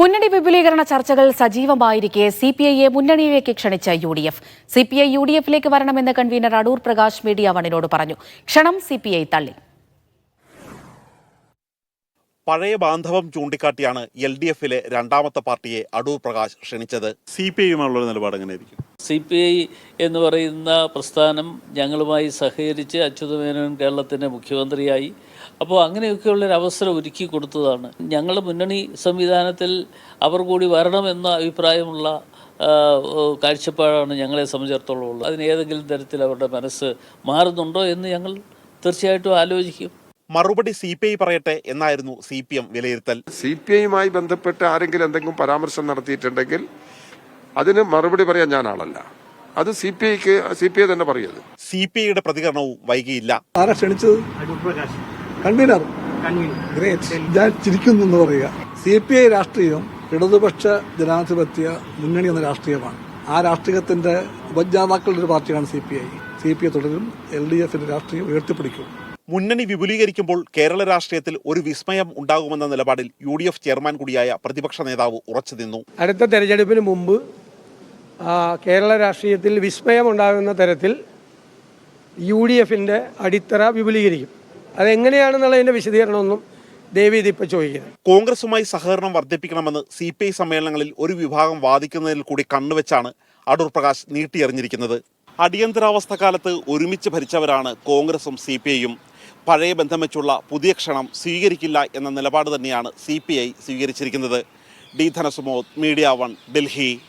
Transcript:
മുന്നണി വിപുലീകരണ ചർച്ചകൾ സജീവമായിരിക്കെ സി പി ഐയെ മുന്നണിയിലേക്ക് ക്ഷണിച്ച U D F. C P I U D എഫിലേക്ക് വരണമെന്ന് കൺവീനർ അടൂർ പ്രകാശ് മീഡിയ വണിനോട് പറഞ്ഞു. ക്ഷണം സി പി ഐ തള്ളി. പഴയ ബാന്ധവം ചൂണ്ടിക്കാട്ടിയാണ് എൽ ഡി എഫിലെ രണ്ടാമത്തെ പാർട്ടിയെ അടൂർ പ്രകാശ് ക്ഷണിച്ചത്. സി പി ഐയുമായുള്ള നിലപാട് എങ്ങനെയായിരിക്കും? സി പി ഐ എന്ന് പറയുന്ന പ്രസ്ഥാനം ഞങ്ങളുമായി സഹകരിച്ച് അച്യുതമേനോൻ കേരളത്തിന്റെ മുഖ്യമന്ത്രിയായി. അപ്പോൾ അങ്ങനെയൊക്കെയുള്ളൊരു അവസരം ഒരുക്കി കൊടുത്തതാണ്. ഞങ്ങളുടെ മുന്നണി സംവിധാനത്തിൽ അവർ കൂടി വരണമെന്ന അഭിപ്രായമുള്ള കാഴ്ചപ്പാടാണ് ഞങ്ങളെ സംബന്ധിച്ചിടത്തോളം ഉള്ളത് അതിന് ഏതെങ്കിലും തരത്തിൽ അവരുടെ മനസ്സ് മാറുന്നുണ്ടോ എന്ന് ഞങ്ങൾ തീർച്ചയായിട്ടും ആലോചിക്കും. മറുപടി സി പി ഐ പറയട്ടെ എന്നായിരുന്നു സി പി എം വിലയിരുത്തൽ. സി പി ഐയുമായി ബന്ധപ്പെട്ട് ആരെങ്കിലും എന്തെങ്കിലും പരാമർശം നടത്തിയിട്ടുണ്ടെങ്കിൽ അതിന് മറുപടി പറയാൻ ഞാൻ ആളല്ല. അത് സി പി ഐക്ക് സി പി ഐ തന്നെ പറയത് സി പി ഐയുടെ പ്രതികരണവും വൈകിയില്ല. ആരാ ക്ഷണിച്ചത്? കൺവീനർ. ഗ്രേറ്റ് ഞാൻ ചിരിക്കുന്നു എന്ന് പറയുക. സി പി ഐ രാഷ്ട്രീയം ഇടതുപക്ഷ ജനാധിപത്യ മുന്നണി എന്ന രാഷ്ട്രീയമാണ്. ആ രാഷ്ട്രീയത്തിന്റെ ഉപജ്ഞാതാക്കളുടെ ഒരു പാർട്ടിയാണ് C P I. C P I തുടരും എൽ ഡി എഫിന്റെ രാഷ്ട്രീയം ഉയർത്തിപ്പിടിക്കും. മുന്നണി വിപുലീകരിക്കുമ്പോൾ കേരള രാഷ്ട്രീയത്തിൽ ഒരു വിസ്മയം ഉണ്ടാകുമെന്ന നിലപാടിൽ യു ഡി എഫ് ചെയർമാൻ കൂടിയായ പ്രതിപക്ഷ നേതാവ് ഉറച്ചു നിന്നു അടുത്ത തെരഞ്ഞെടുപ്പിന് മുമ്പ് കേരള രാഷ്ട്രീയത്തിൽ വിസ്മയമുണ്ടാകുന്ന തരത്തിൽ യു ഡി എഫിന്റെ അടിത്തറ വിപുലീകരിക്കും. അതെങ്ങനെയാണെന്നുള്ളതിന്റെ വിശദീകരണമൊന്നും കോൺഗ്രസുമായി സഹകരണം വർദ്ധിപ്പിക്കണമെന്ന് സി പി ഐ സമ്മേളനങ്ങളിൽ ഒരു വിഭാഗം വാദിക്കുന്നതിൽ കൂടി കണ്ണുവെച്ചാണ് അടൂർ പ്രകാശ് നീട്ടിയെറിഞ്ഞിരിക്കുന്നത്. അടിയന്തരാവസ്ഥ കാലത്ത് ഒരുമിച്ച് ഭരിച്ചവരാണ് കോൺഗ്രസും സി പി ഐയും. പഴയ ബന്ധം വെച്ചുള്ള പുതിയ ക്ഷണം സ്വീകരിക്കില്ല എന്ന നിലപാട് തന്നെയാണ് സി പി ഐ സ്വീകരിച്ചിരിക്കുന്നത്. D Dhanasumod media one Delhi.